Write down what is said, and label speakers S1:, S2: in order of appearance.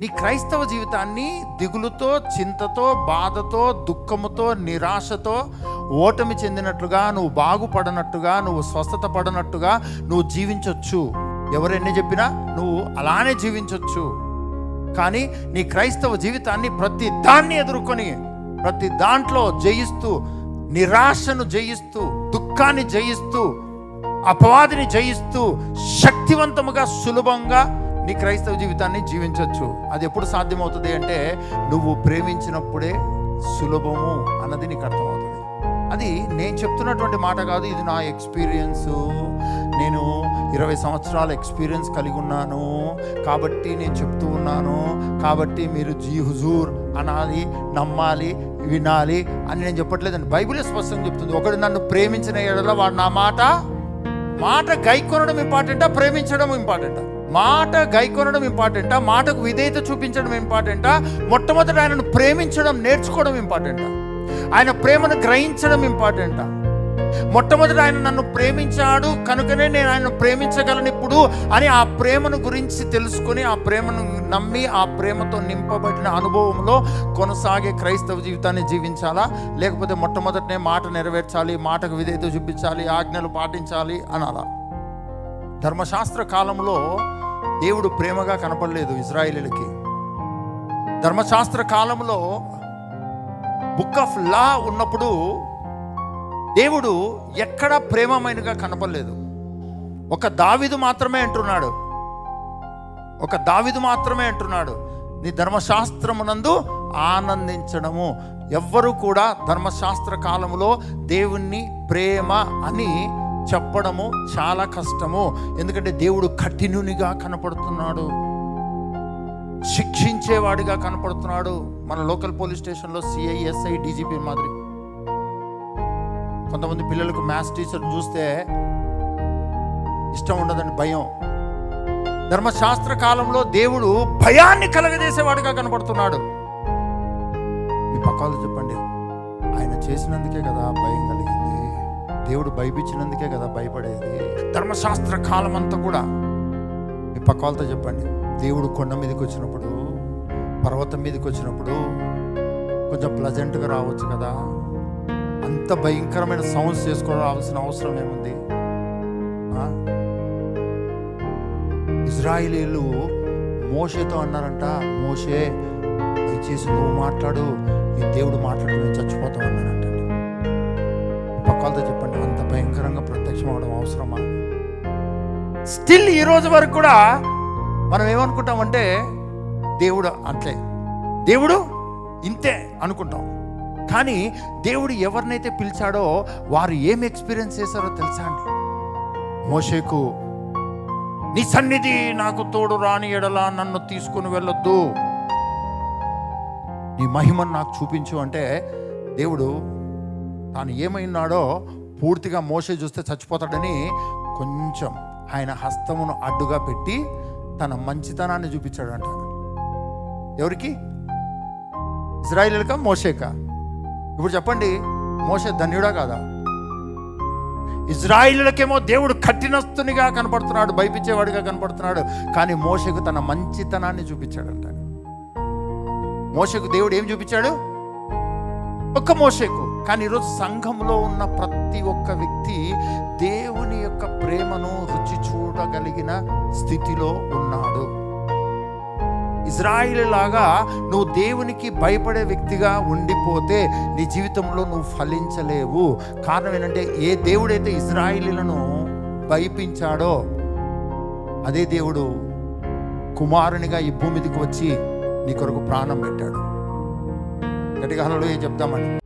S1: నీ క్రైస్తవ జీవితాన్ని దిగులుతో చింతతో బాధతో దుఃఖముతో నిరాశతో ఓటమి చెందినట్లుగా నువ్వు బాగుపడనట్టుగా నువ్వు స్వస్థత పడనట్టుగా నువ్వు జీవించవచ్చు ఎవరెన్ని చెప్పినా నువ్వు అలానే జీవించవచ్చు కానీ నీ క్రైస్తవ జీవితాన్ని ప్రతి దాన్ని ఎదుర్కొని ప్రతి దాంట్లో జయిస్తూ నిరాశను జయిస్తూ దుఃఖాన్ని జయిస్తూ అపవాదిని జయిస్తూ శక్తివంతముగా సులభంగా నీ క్రైస్తవ జీవితాన్ని జీవించవచ్చు అది ఎప్పుడు సాధ్యమవుతుంది అంటే నువ్వు ప్రేమించినప్పుడే సులభము అన్నది నీకు అర్థమవుతుంది. అది నేను చెప్తున్నటువంటి మాట కాదు ఇది నా ఎక్స్పీరియన్స్. నేను ఇరవై సంవత్సరాల ఎక్స్పీరియన్స్ కలిగి ఉన్నాను. కాబట్టి నేను చెప్తూ ఉన్నాను. కాబట్టి మీరు జీ హుజూర్ అనాలి నమ్మాలి వినాలి అని నేను చెప్పట్లేదండి. బైబిల్ స్పష్టంగా చెప్తుంది. ఒకడు నన్ను ప్రేమించిన ఎడల వాడు నా మాట మాట గైకొనడం ఇంపార్టెంటా ప్రేమించడం ఇంపార్టెంటా? మాట గైకొనడం ఇంపార్టెంటా మాటకు విధేయత చూపించడం ఇంపార్టెంటా మొట్టమొదటి ఆయనను ప్రేమించడం నేర్చుకోవడం ఇంపార్టెంటా ఆయన ప్రేమను గ్రహించడం ఇంపార్టెంటా మొట్టమొదటి ఆయన నన్ను ప్రేమించాడు కనుకనే నేను ఆయన ప్రేమించగలను ఇప్పుడు అని ఆ ప్రేమను గురించి తెలుసుకొని ఆ ప్రేమను నమ్మి ఆ ప్రేమతో నింపబడిన అనుభవంలో కొనసాగే క్రైస్తవ జీవితాన్ని జీవించాలా? లేకపోతే మొట్టమొదటినే మాట నెరవేర్చాలి మాటకు విధేయత చూపించాలి ఆజ్ఞలు పాటించాలి అనాలా? ధర్మశాస్త్ర కాలంలో దేవుడు ప్రేమగా కనపడలేదు ఇజ్రాయిలీలకి. ధర్మశాస్త్ర కాలంలో బుక్ ఆఫ్ లా ఉన్నప్పుడు దేవుడు ఎక్కడ ప్రేమమైనగా కనపడలేదు. ఒక దావిదు మాత్రమే అంటున్నాడు. ఒక దావిదు మాత్రమే అంటున్నాడు. నీ ధర్మశాస్త్రమునందు ఆనందించడము. ఎవ్వరు కూడా ధర్మశాస్త్ర కాలంలో దేవుణ్ణి ప్రేమ అని చెప్పడము చాలా కష్టము. ఎందుకంటే దేవుడు కఠినునిగా కనపడుతున్నాడు. శిక్షించేవాడిగా కనపడుతున్నాడు. మన లోకల్ పోలీస్ స్టేషన్లో సిఐఎస్ఐ డీజీపీ మాదిరి. కొంతమంది పిల్లలకు మ్యాథ్స్ టీచర్ చూస్తే ఇష్టం ఉండదండి భయం. ధర్మశాస్త్ర కాలంలో దేవుడు భయాన్ని కలగజేసేవాడిగా కనపడుతున్నాడు. మీ పక్కాలు చెప్పండి ఆయన చేసినందుకే కదా భయం కలిగింది. దేవుడు భయపించినందుకే కదా భయపడేది. ధర్మశాస్త్ర కాలం అంతా కూడా మీ పక్కాలతో చెప్పండి. దేవుడు కొండ మీదకి వచ్చినప్పుడు పర్వతం మీదకి వచ్చినప్పుడు కొంచెం ప్లజెంట్గా రావచ్చు కదా. అంత భయంకరమైన సౌండ్స్ చేసుకోవాల్సిన అవసరం ఏముంది? ఇజ్రాయిలీలు మోషేతో అన్నారంట మోషే దయచేసి నువ్వు మాట్లాడు ఈ దేవుడు మాట్లాడి చచ్చిపోతాం అన్నారంట. పక్కలతో చెప్పండి అంత భయంకరంగా ప్రత్యక్షం అవడం అవసరమా? స్టిల్ ఈ రోజు వరకు కూడా మనం ఏమనుకుంటామంటే దేవుడు అట్లే దేవుడు ఇంతే అనుకుంటాం. కానీ దేవుడు ఎవరినైతే పిలిచాడో వారు ఏం ఎక్స్పీరియన్స్ చేశారో తెలుసా అండి? మోషేకు నీ సన్నిధి నాకు తోడు రాని ఎడలా నన్ను తీసుకుని వెళ్ళొద్దు. నీ మహిమను నాకు చూపించు అంటే దేవుడు తాను ఏమైనాడో పూర్తిగా మోసే చూస్తే చచ్చిపోతాడని కొంచెం ఆయన హస్తమును అడ్డుగా పెట్టి తన మంచితనాన్ని చూపించాడంట. ఎవరికి? ఇజ్రాయిల్కా మోషేకా? ఇప్పుడు చెప్పండి మోషే ధన్యుడా కాదా? ఇజ్రాయిలకేమో దేవుడు కఠినస్తునిగా కనపడుతున్నాడు భయపించేవాడిగా కనపడుతున్నాడు కానీ మోసకు తన మంచితనాన్ని చూపించాడంట. మోసకు దేవుడు ఏం చూపించాడు? ఒక్క మోసకు కానీ ఈరోజు సంఘంలో ఉన్న ప్రతి ఒక్క వ్యక్తి దేవుని యొక్క ప్రేమను రుచి చూడగలిగిన స్థితిలో ఉన్నాడు. ఇజ్రాయిల్ లాగా నువ్వు దేవునికి భయపడే వ్యక్తిగా ఉండిపోతే నీ జీవితంలో నువ్వు ఫలించలేవు. కారణం ఏంటంటే ఏ దేవుడైతే ఇజ్రాయిలీలను భయపించాడో అదే దేవుడు కుమారునిగా ఈ భూమిదికి వచ్చి నీ కొరకు ప్రాణం పెట్టాడు. గట్టిగా హలో చెప్తామని